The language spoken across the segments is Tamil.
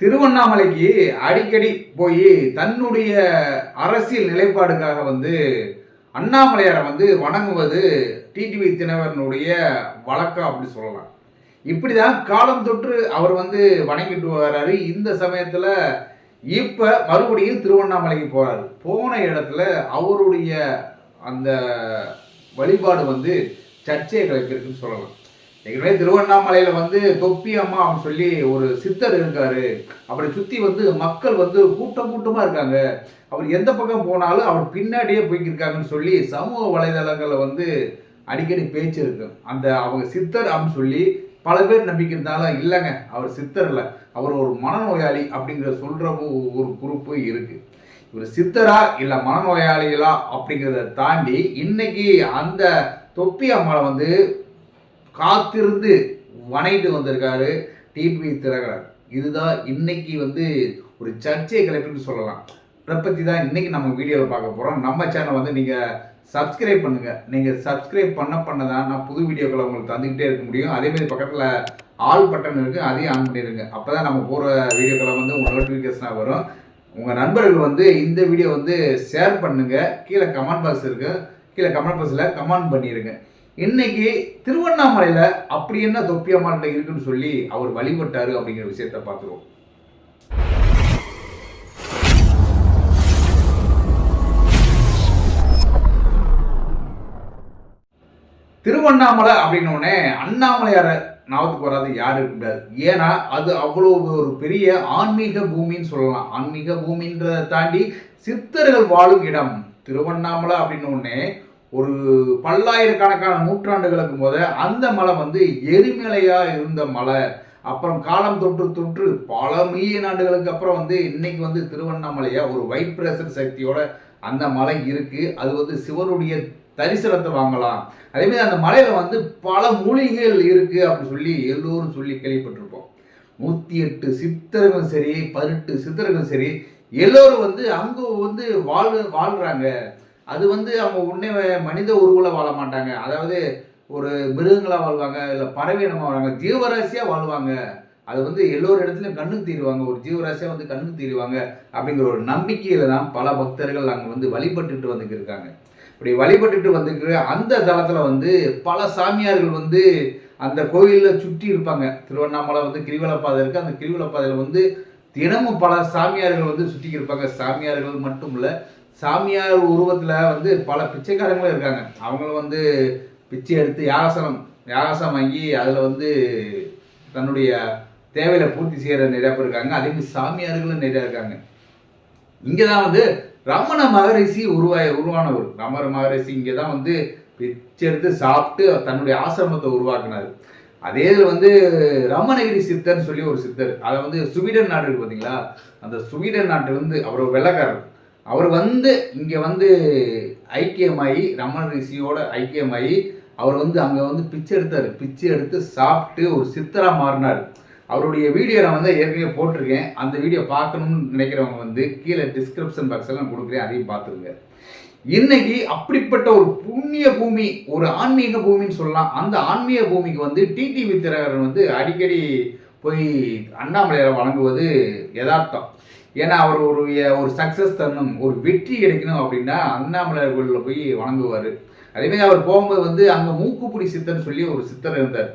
திருவண்ணாமலைக்கு அடிக்கடி போய் தன்னுடைய அரசியல் நிலைப்பாடுக்காக வந்து அண்ணாமலையாரை வந்து வணங்குவது டிடிவி தினவரனுடைய வழக்கம் அப்படி சொல்லலாம். இப்படி தான் காலம் தொற்று அவர் வந்து வணங்கிட்டு வர்றாரு இந்த சமயத்தில் இப்போ மறுபடியும் திருவண்ணாமலைக்கு போகிறாரு போன இடத்துல அவருடைய அந்த வழிபாடு வந்து சர்ச்சையை கிளப்பியிருக்குன்னு சொல்லலாம். ஏற்கனவே திருவண்ணாமலையில் வந்து தொப்பி அம்மா அப்படின்னு சொல்லி ஒரு சித்தர் இருக்காரு. அவரை சுற்றி வந்து மக்கள் வந்து கூட்டம் கூட்டமாக இருக்காங்க. அவர் எந்த பக்கம் போனாலும் அவர் பின்னாடியே போய்க்கிருக்காங்கன்னு சொல்லி சமூக வலைதளங்களில் வந்து அடிக்கடி பேச்சு இருக்கு. அந்த அவங்க சித்தர் அப்படின்னு சொல்லி பல பேர் நம்பிக்கை இருந்தாலும் இல்லைங்க அவர் சித்தர் இல்லை. அவர் ஒரு மனநோயாளி அப்படிங்கிற சொல்கிற ஒரு குரூப்பு இருக்கு. இவர் சித்தரா இல்லை மனநோயாளிகளா அப்படிங்கிறத தாண்டி இன்னைக்கு அந்த தொப்பி அம்மாவை வந்து காத்திருந்து வணங்கிட்டு வந்திருக்காரு டிபி திரகரன் இதுதான் இன்னைக்கு வந்து ஒரு சர்ச்சையை கிளப்பின்னு சொல்லலாம். இதை பற்றி தான் இன்னைக்கு நம்ம வீடியோவில் பார்க்க போகிறோம் நம்ம சேனல் வந்து நீங்கள் சப்ஸ்கிரைப் பண்ணுங்கள் நீங்கள் சப்ஸ்கிரைப் பண்ண பண்ண தான் நான் புது வீடியோக்களை உங்களுக்கு தந்துக்கிட்டே இருக்க முடியும். அதேமாதிரி பக்கத்தில் ஆல் பட்டன் இருக்குது அதையும் ஆன் பண்ணிடுங்க அப்போ தான் நம்ம போகிற வீடியோக்களை வந்து உங்கள் நோட்டிஃபிகேஷனாக வரும். உங்கள் நண்பர்கள் வந்து இந்த வீடியோ வந்து ஷேர் பண்ணுங்கள் கீழே கமெண்ட் பாக்ஸ் இருக்குது கீழே கமெண்ட் பாக்ஸில் கமெண்ட் பண்ணிடுங்க இன்னைக்கு திருவண்ணாமலையில் அப்படி என்ன தொப்பி அம்மாட்ட இருக்குன்னு சொல்லி அவர் வழிபட்டாரு அப்படிங்கிற விஷயத்த பார்த்துருவோம் திருவண்ணாமலை அப்படின்னோடனே அண்ணாமலையார ஞாபகத்துக்கு வராது யாரும் கூடாது ஏன்னா அது அவ்வளோ ஒரு பெரிய ஆன்மீக பூமின்னு சொல்லலாம். ஆன்மீக பூமின்றதை தாண்டி சித்தர்கள் வாழும் இடம். திருவண்ணாமலை அப்படின்னோடனே ஒரு பல்லாயிரக்கணக்கான நூற்றாண்டுகளுக்கு முத அந்த மலை வந்து எரிமலையாக இருந்த மலை. அப்புறம் காலம் தொற்று தொற்று பல மில்லியன் ஆண்டுகளுக்கு அப்புறம் வந்து இன்னைக்கு வந்து திருவண்ணாமலையா ஒரு வைப்ரேஷன் சக்தியோட அந்த மலை இருக்கு. அது வந்து சிவனுடைய தரிசனத்தை வாங்கலாம். அதேமாதிரி அந்த மலையில வந்து பல மூலிகைகள் இருக்கு அப்படின்னு சொல்லி எல்லோரும் சொல்லி கேள்விப்பட்டிருப்போம். நூற்றி எட்டு சித்தர்களும் சரி பதினெட்டு சித்தர்களும் சரி எல்லோரும் வந்து அங்கே வந்து வாழ் வாழ்கிறாங்க அது வந்து அவங்க உடனே மனித உருவில் வாழ மாட்டாங்க. அதாவது ஒரு மிருகங்களாக வாழ்வாங்க இல்லை பறவை இனமா வாழ்வாங்க ஜீவராசியாக வாழ்வாங்க. அது வந்து எல்லோரு இடத்துலையும் கண்ணுக்கு தீருவாங்க. ஒரு ஜீவராசியாக வந்து கண்ணுக்கு தீருவாங்க அப்படிங்கிற ஒரு நம்பிக்கையில தான் பல பக்தர்கள் அங்கே வந்து வழிபட்டுட்டு வந்துட்டு இருக்காங்க இப்படி வழிபட்டுட்டு வந்துக்கிற அந்த தளத்தில் வந்து பல சாமியார்கள் வந்து அந்த கோயிலில் சுற்றி இருப்பாங்க. திருவண்ணாமலை வந்து கிரிவலப்பாதை இருக்குது அந்த கிரிவலப்பாதையில் வந்து தினமும் பல சாமியார்கள் வந்து சுற்றி இருப்பாங்க சாமியார்கள் மட்டும் இல்லை சாமியார் உருவத்தில் வந்து பல பிச்சைக்காரங்களும் இருக்காங்க. அவங்களும் வந்து பிச்சை எடுத்து யாகாசனம் யாகாசம் வாங்கி அதில் வந்து தன்னுடைய தேவையில பூர்த்தி செய்கிற நிறையா பேர் இருக்காங்க. அதே மாதிரி சாமியார்களும் நிறையா இருக்காங்க. இங்கே தான் வந்து ரமண மகரிஷி உருவாய உருவானவர். ரமண மகரிஷி இங்கே தான் வந்து பிச்சை எடுத்து சாப்பிட்டு தன்னுடைய ஆசிரமத்தை உருவாக்குனார். அதே இதில் வந்து ரமணகிரி சித்தர்னு சொல்லி ஒரு சித்தர். அதை வந்து சுவீடன் நாடு இருக்கு பார்த்தீங்களா அந்த சுவீடன் நாட்டிலிருந்து அவர் வெள்ளக்காரர். அவர் வந்து இங்கே வந்து ஐக்கியமாகி ரமண ரிஷியோட ஐக்கியமாகி அவர் வந்து அங்கே வந்து பிச்சை எடுத்தார். பிச்சை எடுத்து சாப்பிட்டு ஒரு சித்தராக மாறினார். அவருடைய வீடியோ நான் வந்து ஏற்கனவே போட்டிருக்கேன். அந்த வீடியோ பார்க்கணும்னு நினைக்கிறவங்க வந்து கீழே டிஸ்கிரிப்ஷன் பாக்ஸில் நான் கொடுக்குறேன். அதையும் பார்த்துருங்க. இன்னைக்கு அப்படிப்பட்ட ஒரு புண்ணிய பூமி ஒரு ஆன்மீக பூமின்னு சொல்லலாம். அந்த ஆன்மீக பூமிக்கு வந்து டிடிவி வித்திரகரன் வந்து அடிக்கடி போய் அண்ணாமலையாரை வழங்குவது யதார்த்தம். ஏன்னா அவர் ஒரு ஒரு சக்ஸஸ் தரணும் ஒரு வெற்றி கிடைக்கணும் அப்படின்னா அண்ணாமலையார் கோயிலில் போய் வணங்குவார். அதேமாதிரி அவர் போகும்போது வந்து அங்கே மூக்குப்பிடி சித்தர்னு சொல்லி ஒரு சித்தர் இருந்தார்.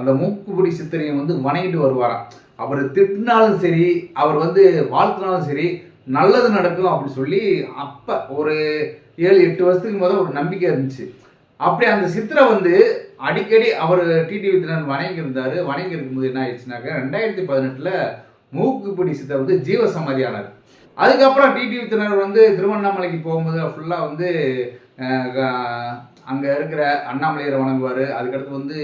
அந்த மூக்குப்பிடி சித்தரையும் வந்து வணங்கிட்டு வருவாராம். அவர் திட்டினாலும் சரி அவர் வந்து வாழ்த்தினாலும் சரி நல்லது நடக்கும் அப்படின்னு சொல்லி அப்போ ஒரு ஏழு எட்டு வருஷத்துக்கு முதல் ஒரு நம்பிக்கை இருந்துச்சு. அப்படி அந்த சித்தரை வந்து அடிக்கடி அவர் டிடிவி தினன் வணங்கி இருந்தார். வணங்கி இருக்கும்போது என்ன ஆயிடுச்சுனாக்க ரெண்டாயிரத்தி பதினெட்டில் மூக்குப்பிடி சித்தர் வந்து ஜீவசமாதியானார். அதுக்கப்புறம் டிடிவி தினர் வந்து திருவண்ணாமலைக்கு போகும்போது ஃபுல்லாக வந்து அங்கே இருக்கிற அண்ணாமலையரை வணங்குவார். அதுக்கடுத்து வந்து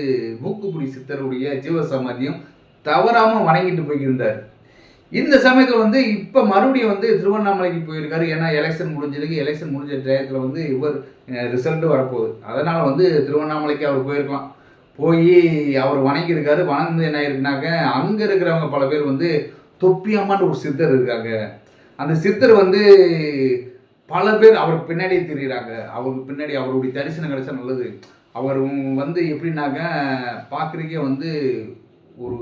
மூக்குப்பிடி சித்தருடைய ஜீவ சமாதியும் தவறாமல் வணங்கிட்டு போய்க்கிருந்தார் இந்த சமயத்தில் வந்து இப்போ மறுபடியும் வந்து திருவண்ணாமலைக்கு போயிருக்காரு. ஏன்னா எலெக்ஷன் முடிஞ்சதுக்கு எலெக்ஷன் முடிஞ்ச டயத்தில் வந்து இவர் ரிசல்ட்டு வரப்போகுது. அதனால் வந்து திருவண்ணாமலைக்கு அவர் போயிருக்கலாம். போய் அவர் வணங்கியிருக்காரு. வணங்கு என்ன ஆயிருக்குனாக்க அங்கே இருக்கிறவங்க பல பேர் வந்து தொப்பியம்மான்னு ஒரு சித்தர் இருக்காங்க. அந்த சித்தர் வந்து பல பேர் அவர் பின்னாடி தெரியுறாங்க. அவருக்கு பின்னாடி அவருடைய தரிசனம் கிடைச்சா நல்லது. அவர் வந்து எப்படின்னாக்க பார்க்குறக்கே வந்து ஒரு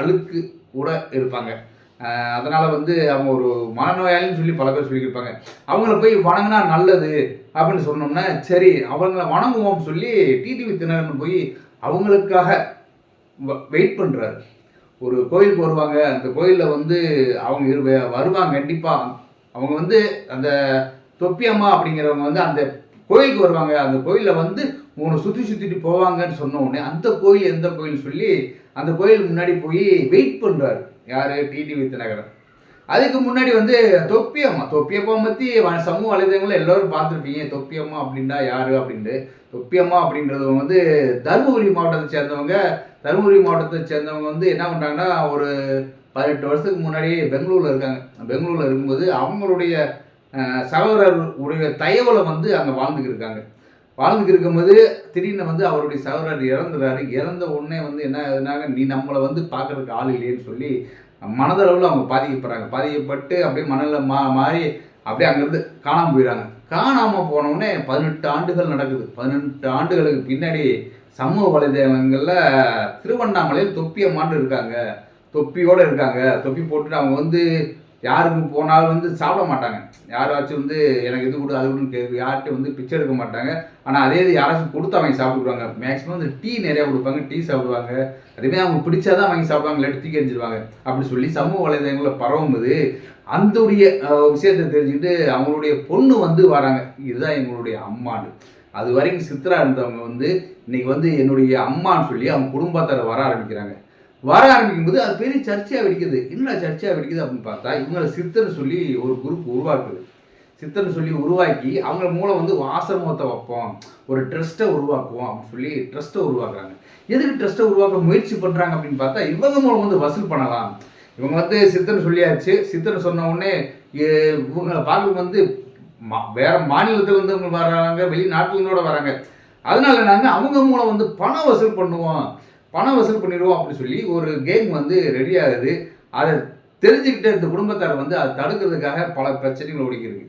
அழுக்கு கூட இருப்பாங்க. அதனால் வந்து அவங்க ஒரு மனநோயாளின்னு சொல்லி பல பேர் சொல்லியிருப்பாங்க. அவங்கள போய் வணங்கினா நல்லது அப்படின்னு சொன்னோம்னா சரி அவங்கள வணங்குவோம் சொல்லி டிடிவி தினகரன் போய் அவங்களுக்காக வெயிட் பண்ணுறாரு ஒரு கோயிலுக்கு வருவாங்க. அந்த கோயிலில் வந்து அவங்க வருவாங்க கண்டிப்பாக அவங்க வந்து அந்த தொப்பியம்மா அப்படிங்கிறவங்க வந்து அந்த கோயிலுக்கு வருவாங்க. அந்த கோயிலில் வந்து மூணு சுற்றி சுற்றிட்டு போவாங்கன்னு சொன்ன உடனே அந்த கோயில் எந்த கோயில் சொல்லி அந்த கோயில் முன்னாடி போய் வெயிட் பண்ணுறாரு யார்? டிடி தினகரன் அதுக்கு முன்னாடி வந்து தொப்பியம்மா தொப்பியம்மா பற்றி சமூக வலைதளங்களில் எல்லோரும் பார்த்துருப்பீங்க. தொப்பியம்மா அப்படின்னா யார் அப்படின்ட்டு. தொப்பியம்மா அப்படின்றதவங்க வந்து தருமபுரி மாவட்டத்தை சேர்ந்தவங்க தருமபுரி மாவட்டத்தை சேர்ந்தவங்க வந்து என்ன பண்ணுறாங்கன்னா ஒரு பதினெட்டு வருஷத்துக்கு முன்னாடி பெங்களூரில் இருக்காங்க. பெங்களூரில் இருக்கும்போது அவங்களுடைய சகோதரர் உடைய தயவில் வந்து அங்கே வாழ்ந்துக்கிட்டு இருக்காங்க வாழ்ந்துட்டு இருக்கும்போது திடீர்னு வந்து அவருடைய சகோதரர் இறந்துறாரு. இறந்த உடனே வந்து என்ன ஆகுதுனாங்க நீ நம்மளை வந்து பார்க்கறதுக்கு ஆள் இல்லையேன்னு சொல்லி மனதளவில் அவங்க பாதிக்கப்படுறாங்க. பாதிக்கப்பட்டு அப்படியே மணலில் மா மாறி அப்படியே அங்கேருந்து காணாமல் போயிடுறாங்க. காணாமல் போன உடனே பதினெட்டு ஆண்டுகள் நடக்குது. பதினெட்டு ஆண்டுகளுக்கு பின்னாடி சமூக வலைதளங்களில் திருவண்ணாமலையில் தொப்பியம்மான்னு இருக்காங்க தொப்பியோடு இருக்காங்க. தொப்பி போட்டுட்டு அவங்க வந்து யாருக்கு போனாலும் வந்து சாப்பிட மாட்டாங்க. யாராச்சும் வந்து எனக்கு இது கொடு அது கொடுன்னு கேட்கு யார்கிட்ட வந்து பிச்சை எடுக்க மாட்டாங்க. ஆனால் அதே இது யாராச்சும் கொடுத்து அவங்க சாப்பிடுவாங்க மேக்ஸிமம் வந்து டீ நிறையா கொடுப்பாங்க டீ சாப்பிடுவாங்க. அதேமாதிரி அவங்க பிடிச்சாதான் வாங்கி சாப்பிடுவாங்க இல்லாட்டி தூக்கி எரிஞ்சிருவாங்க அப்படி சொல்லி சமூக வலைதளங்களில் பரவும்போது அந்தோடைய அஹ், விஷயத்தை தெரிஞ்சுக்கிட்டு அவங்களுடைய பொண்ணு வந்து வராங்க. இதுதான் எங்களுடைய அம்மான்னு. அது வரைக்கும் சித்ரா இருந்தவங்க வந்து இன்னைக்கு வந்து என்னுடைய அம்மான்னு சொல்லி அவங்க குடும்பத்தார் வர ஆரம்பிக்கிறாங்க. வர ஆரம்பிக்கும் போது அது பெரிய சர்ச்சையாக வெடிக்குது. என்ன சர்ச்சையாக வெடிக்குது அப்படின்னு பார்த்தா இவங்களை சித்தர்னு சொல்லி ஒரு குரூப் உருவாக்குது. சித்தர்னு சொல்லி உருவாக்கி அவங்க மூலம் வந்து ஆசிரமத்தை வைப்போம். ஒரு ட்ரஸ்ட்டை உருவாக்குவோம் அப்படின்னு சொல்லி ட்ரஸ்ட்டை உருவாக்குறாங்க. எதுக்கு ட்ரஸ்ட்டை உருவாக்க முயற்சி பண்ணுறாங்க அப்படின்னு பார்த்தா இவங்க மூலம் வந்து வசூல் பண்ணலாம். இவங்க வந்து சித்தர் சொல்லியாச்சு. சித்தர் சொன்ன உடனே இவங்களை பார்க்க வந்து மா- வேற மாநிலத்துல இருந்து இவங்க வர்றாங்க வெளிநாட்டுல வராங்க. அதனால நாங்கள் அவங்க மூலம் வந்து பணம் வசூல் பண்ணுவோம். பணம் வசூல் பண்ணிடுவோம் அப்படின்னு சொல்லி ஒரு கேம் வந்து ரெடி ஆகுது. அதை தெரிஞ்சுக்கிட்டு இந்த குடும்பத்தார் வந்து அதை தடுக்கிறதுக்காக பல பிரச்சனைகள் ஓடிக்கிறது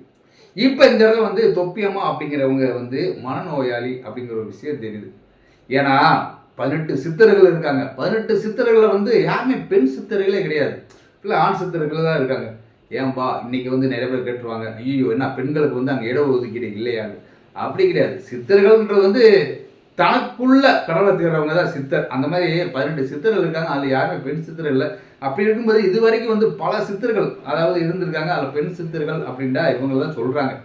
இப்போ இந்த இடத்துல வந்து தொப்பியம்மா அப்படிங்கிறவங்க வந்து மனநோயாளி அப்படிங்கிற ஒரு விஷயம் தெரியுது. ஏன்னா பதினெட்டு சித்தர்கள் இருக்காங்க. பதினெட்டு சித்தர்களில் வந்து யாருமே பெண் சித்தர்களே கிடையாது. இல்லை ஆண் சித்தர்கள் தான் இருக்காங்க. ஏன்பா இன்னைக்கு வந்து நிறைய பேர் கேட்டுருவாங்க ஐயோ என்ன பெண்களுக்கு வந்து அங்கே இட ஒதுக்கீடு இல்லையாங்க அப்படி கிடையாது. சித்தர்கள்ன்றது வந்து தனக்குள்ள கடவுளை தேடுறவங்க தான் சித்தர். அந்த மாதிரி பதினெட்டு சித்தர்கள் இருக்காங்க. அதில் யாருமே பெண் சித்தர் இல்லை. அப்படி இருக்கும்போது இது வரைக்கும் வந்து பல சித்தர்கள் அதாவது இருந்திருக்காங்க. அதில் பெண் சித்தர்கள் அப்படின்டா இவங்க தான் சொல்கிறாங்க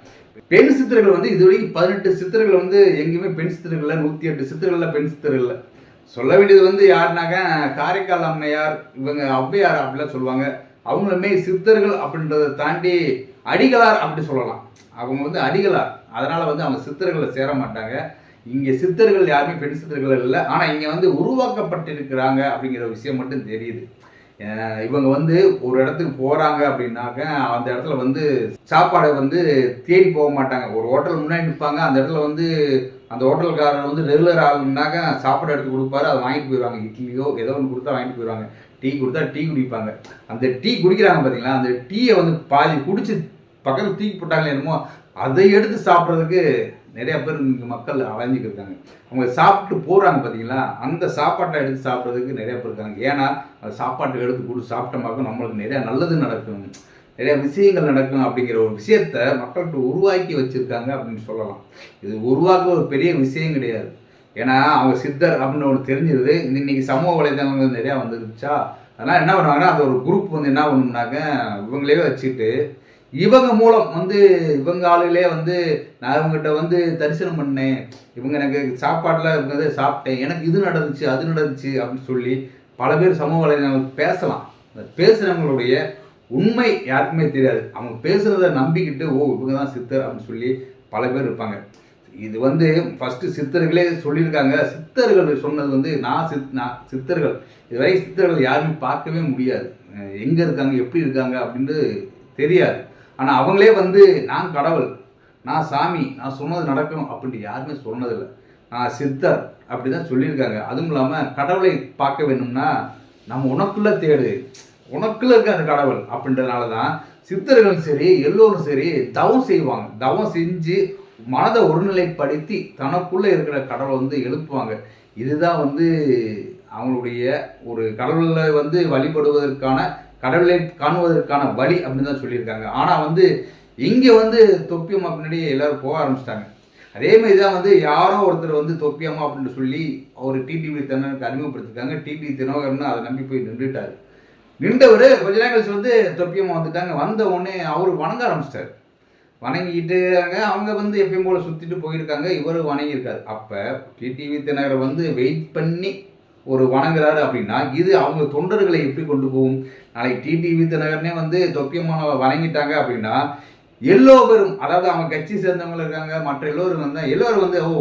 பெண் சித்தர்கள் வந்து இது வரைக்கும் பதினெட்டு சித்தர்கள் வந்து எங்கேயுமே பெண் சித்தர்கள் இல்லை. நூற்றி எட்டு சித்தர்களில் பெண் சித்தர்கள் இல்லை. சொல்ல வேண்டியது வந்து யாருனாக்க காரைக்கால் அம்மையார் இவங்க ஔவையார் அப்படிலாம் சொல்லுவாங்க. அவங்களுமே சித்தர்கள் அப்படின்றத தாண்டி அடிகளார் அப்படி சொல்லலாம். அவங்க வந்து அடிகளார். அதனால் வந்து அவங்க சித்தர்களை சேர மாட்டாங்க. இங்கே சித்தர்கள் யாருமே பெண் சித்தர்கள் இல்லை ஆனால் இங்கே வந்து உருவாக்கப்பட்டிருக்கிறாங்க அப்படிங்கிற விஷயம் மட்டும் தெரியுது. இவங்க வந்து ஒரு இடத்துக்கு போகிறாங்க அப்படின்னாக்க அந்த இடத்துல வந்து சாப்பாடை வந்து தேடி போக மாட்டாங்க. ஒரு ஹோட்டல் முன்னாடி நிற்பாங்க அந்த இடத்துல வந்து அந்த ஹோட்டல்காரர் வந்து ரெகுலர் ஆகணுன்னாக்க சாப்பாடு எடுத்து கொடுப்பாரு. அதை வாங்கிட்டு போயிடுவாங்க. இட்லியோ ஏதோ ஒன்று கொடுத்தா வாங்கிட்டு போயிடுவாங்க. டீ கொடுத்தா டீ குடிப்பாங்க. அந்த டீ குடிக்கிறாங்க பார்த்தீங்களா அந்த டீயை வந்து பாதி குடிச்சு பக்கத்தில் தூக்கி போட்டாங்களே என்னமோ அதை எடுத்து சாப்பிட்றதுக்கு நிறைய பேர் இங்கே மக்கள் அலைஞ்சிட்டு இருக்காங்க. அவங்க சாப்பிட்டு போகிறாங்க பார்த்தீங்களா அந்த சாப்பாட்டை எடுத்து சாப்பிட்றதுக்கு நிறைய பேர் இருக்காங்க. ஏன்னா அந்த சாப்பாட்டை எடுத்து கொடுத்து சாப்பிட்டமாக்கும் நம்மளுக்கு நிறையா நல்லது நடக்கும். நிறைய விஷயங்கள் நடக்கும் அப்படிங்கிற ஒரு விஷயத்த மக்கள்கிட்ட உருவாக்கி வச்சுருக்காங்க அப்படின்னு சொல்லலாம். இது உருவாக்க ஒரு பெரிய விஷயம் கிடையாது. ஏன்னா அவங்க சித்தர் அப்படின்னு ஒன்று தெரிஞ்சிருது இன்னைக்கு சமூக வலைதளங்கள் நிறையா வந்துருச்சா? அதனால் என்ன பண்ணுவாங்கன்னா அது ஒரு குரூப் வந்து என்ன பண்ணுனாக்க இவங்களே வச்சுட்டு இவங்க மூலம் வந்து இவங்க ஆளுகளே வந்து நான் இவங்ககிட்ட வந்து தரிசனம் பண்ணேன். இவங்க எனக்கு சாப்பாட்டில் இருக்கிறத சாப்பிட்டேன். எனக்கு இது நடந்துச்சு அது நடந்துச்சு அப்படின்னு சொல்லி பல பேர் சமூக வலைதளங்கள் பேசலாம். அந்த பேசுகிறவங்களுடைய உண்மை யாருக்குமே தெரியாது. அவங்க பேசுகிறத நம்பிக்கிட்டு ஓ இவங்க தான் சித்தர் அப்படின்னு சொல்லி பல பேர் இருப்பாங்க. இது வந்து ஃபஸ்ட்டு சித்தர்களே சொல்லியிருக்காங்க. சித்தர்கள் சொன்னது வந்து நான் சித் நான் சித்தர்கள். இதுவரை சித்தர்கள் யாருமே பார்க்கவே முடியாது. எங்கே இருக்காங்க எப்படி இருக்காங்க அப்படின்னு தெரியாது. ஆனால் அவங்களே வந்து நான் கடவுள் நான் சாமி நான் சொன்னது நடக்கும் அப்படின்ட்டு யாருமே சொன்னதில்லை. நான் சித்தர் அப்படி தான் சொல்லியிருக்காங்க. அதுவும் இல்லாமல் கடவுளை பார்க்க வேணும்னா நம்ம உனக்குள்ள தேடு உனக்குள்ள இருக்க அந்த கடவுள் அப்படின்றதுனால தான் சித்தர்களும் சரி எல்லோரும் சரி தவம் செய்வாங்க. தவம் செஞ்சு மனதை ஒருநிலைப்படுத்தி தனக்குள்ளே இருக்கிற கடவுளை வந்து எழுப்புவாங்க. இதுதான் வந்து அவங்களுடைய ஒரு கடவுளை வந்து வழிபடுவதற்கான கடவுளை காணுவதற்கான வழி அப்படின்னு தான் சொல்லியிருக்காங்க. ஆனால் வந்து இங்கே வந்து தொப்பியம்மா பின்னாடி எல்லாரும் போக ஆரம்பிச்சிட்டாங்க. அதே மாதிரி தான் வந்து யாரோ ஒருத்தர் வந்து தொப்பியம்மா அப்படின்னு சொல்லி அவர் டிடிவி தினகருக்கு அறிமுகப்படுத்திருக்காங்க. டிடிவி தினகரன் அதை நம்பி போய் நின்றுட்டார். நின்றவர் கொஞ்ச நேரம் கழிச்சு வந்து தொப்பியம்மா வந்துட்டாங்க. வந்த உடனே அவர் வணங்க ஆரம்பிச்சிட்டார். வணங்கிட்டு இருக்காங்க. அவங்க வந்து எப்பயும் போல் சுற்றிட்டு போயிருக்காங்க. இவர் வணங்கியிருக்காரு. அப்போ டிடிவி தினகரை வந்து வெயிட் பண்ணி ஒரு வணங்குறாரு அப்படின்னா இது அவங்க தொண்டர்களை எப்படி கொண்டு போகும்? நாளைக்கு டிடிவி தினகரனே வந்து தொப்பியமான வணங்கிட்டாங்க அப்படின்னா எல்லோரும் அதாவது அவங்க கட்சி சேர்ந்தவங்க இருக்காங்க மற்ற எல்லோரும் வந்து எல்லோரும் வந்து ஓ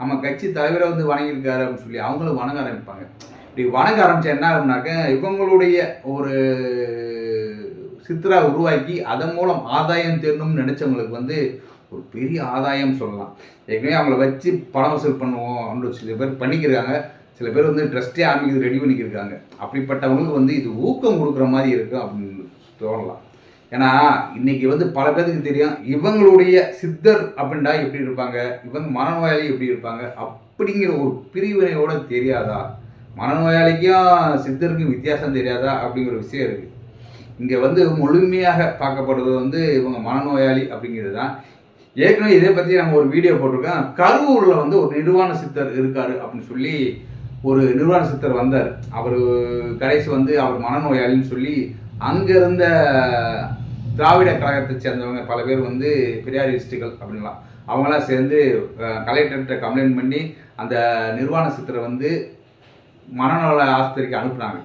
நம்ம கட்சி தலைவரை வந்து வணங்கியிருக்காரு அப்படின்னு சொல்லி அவங்களும் வணங்க ஆரம்பிப்பாங்க. இப்படி வணங்க ஆரம்பிச்சா என்ன ஆகும்னாக்க இவங்களுடைய ஒரு சித்ரா உருவாக்கி அதன் மூலம் ஆதாயம் தேடணும்னு நினைச்சவங்களுக்கு வந்து ஒரு பெரிய ஆதாயம் சொல்லலாம். ஏற்கனவே அவங்கள வச்சு பணம் வசூல் பண்ணுவோம் அப்படின்னு சில பேர் பண்ணிக்கிறாங்க சில பேர் வந்து ட்ரஸ்டே ஆரம்பிக்கிறது ரெடி பண்ணிக்கிருக்காங்க. அப்படிப்பட்டவங்களுக்கு வந்து இது ஊக்கம் கொடுக்குற மாதிரி இருக்கும் அப்படின்னு தோணலாம். ஏன்னா இன்னைக்கு வந்து பல பேருக்கு தெரியும் இவங்களுடைய சித்தர் அப்படின்டா எப்படி இருப்பாங்க இவங்க மனநோயாளி எப்படி இருப்பாங்க அப்படிங்கிற ஒரு பிரிவினையோட தெரியாதா? மனநோயாளிக்கும் சித்தருக்கும் வித்தியாசம் தெரியாதா? அப்படிங்கிற விஷயம் இருக்குது இங்கே வந்து முழுமையாக பார்க்கப்படுவது வந்து இவங்க மனநோயாளி அப்படிங்கிறது தான் ஏற்கனவே இதை பற்றி நம்ம ஒரு வீடியோ போட்டிருக்கோம் கரூரில் வந்து ஒரு நிர்வாண சித்தர் இருக்காரு அப்படின்னு சொல்லி ஒரு நிர்வாண சித்தர் வந்தார். அவர் கடைசி வந்து அவர் மனநோயாளின்னு சொல்லி அங்கே இருந்த திராவிட கழகத்தை சேர்ந்தவங்க பல பேர் வந்து பெரியாரிஸ்டுகள் அப்படின்லாம். அவங்களாம் சேர்ந்து கலெக்டர்கிட்ட கம்ப்ளைண்ட் பண்ணி அந்த நிர்வாண சித்தரை வந்து மனநல ஆஸ்பத்திரிக்கு அனுப்புனாங்க.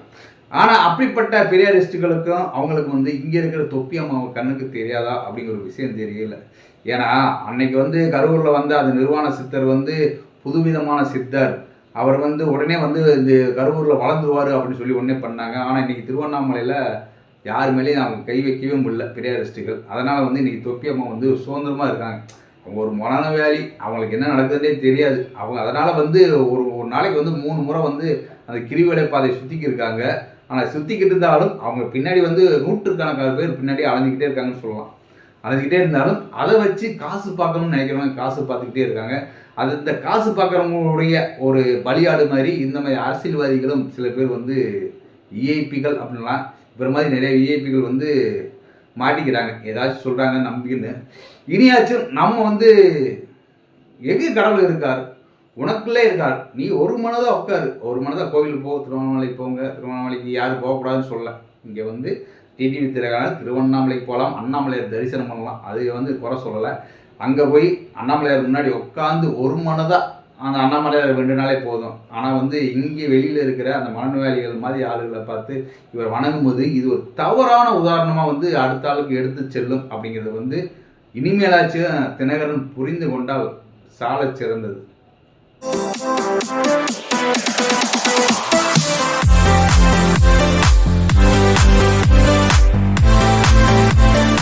ஆனால் அப்படிப்பட்ட பெரியாரிஸ்டுகளுக்கும் அவங்களுக்கு வந்து இங்கே இருக்கிற தொப்பி அம்மா கண்ணுக்கு தெரியாதா அப்படிங்கிற ஒரு விஷயம் தெரியல ஏன்னா அன்னைக்கு வந்து கரூரில் வந்து அந்த நிர்வாண சித்தர் வந்து புதுவிதமான சித்தர். அவர் வந்து உடனே வந்து இந்த கரூரில் வளர்ந்துருவார் அப்படின்னு சொல்லி உடனே பண்ணாங்க. ஆனால் இன்னைக்கு திருவண்ணாமலையில் யார் மேலேயும் அவங்க கை வைக்கவே முடியல பெரியாரிஸ்டுகள் அதனால் வந்து இன்றைக்கி தொப்பி அம்மா வந்து சுதந்திரமாக இருக்காங்க. அவங்க ஒரு மனநோயாளி அவங்களுக்கு என்ன நடக்குதுன்னே தெரியாது. அவங்க அதனால் வந்து ஒரு ஒரு நாளைக்கு வந்து மூணு முறை வந்து அந்த கிரிவலை பாதையை சுற்றிக்கி இருக்காங்க. ஆனால் சுற்றிக்கிட்டு இருந்தாலும் அவங்க பின்னாடி வந்து நூற்றுக்கணக்கான பேர் பின்னாடி அலைஞ்சிக்கிட்டே இருக்காங்கன்னு சொல்லலாம். அலைஞ்சிக்கிட்டே இருந்தாலும் அதை வச்சு காசு பார்க்கணும்னு நினைக்கிறவங்க காசு பார்த்துக்கிட்டே இருக்காங்க. அது இந்த காசு பார்க்குறவங்களுடைய ஒரு பலியாடு மாதிரி இந்த மாதிரி அரசியல்வாதிகளும் சில பேர் வந்து இஐபிகள் அப்படின்லாம் இப்போ மாதிரி நிறைய விஐபிகள் வந்து மாட்டிக்கிறாங்க. ஏதாச்சும் சொல்கிறாங்க நம்பின்னு இனியாச்சும் நம்ம வந்து எங்கே கடவுள் இருக்கார்? உனக்குள்ளே இருக்கார். நீ ஒரு மனதாக உட்காரு. ஒரு மனதாக கோவிலுக்கு போ திருவண்ணாமலைக்கு போங்க. திருவண்ணாமலைக்கு யாரும் போகக்கூடாதுன்னு சொல்ல. இங்கே வந்து டிடிவி வித்திரகாலம் திருவண்ணாமலைக்கு போகலாம் அண்ணாமலையார் தரிசனம் பண்ணலாம். அது வந்து குறை சொல்லலை. அங்கே போய் அண்ணாமலையார் முன்னாடி உட்காந்து ஒரு மனதாக அந்த அண்ணாமலையார் வேண்டுனாலே போதும். ஆனால் வந்து இங்கே வெளியில் இருக்கிற அந்த மனநோயாளிகள் மாதிரி ஆளுகளை பார்த்து இவர் வணங்கும்போது இது ஒரு தவறான உதாரணமாக வந்து அடுத்த ஆளுக்கு எடுத்து செல்லும் அப்படிங்கிறது வந்து இனிமேலாச்சும் தினகரன் புரிந்து கொண்டால் சாலச் சிறந்தது.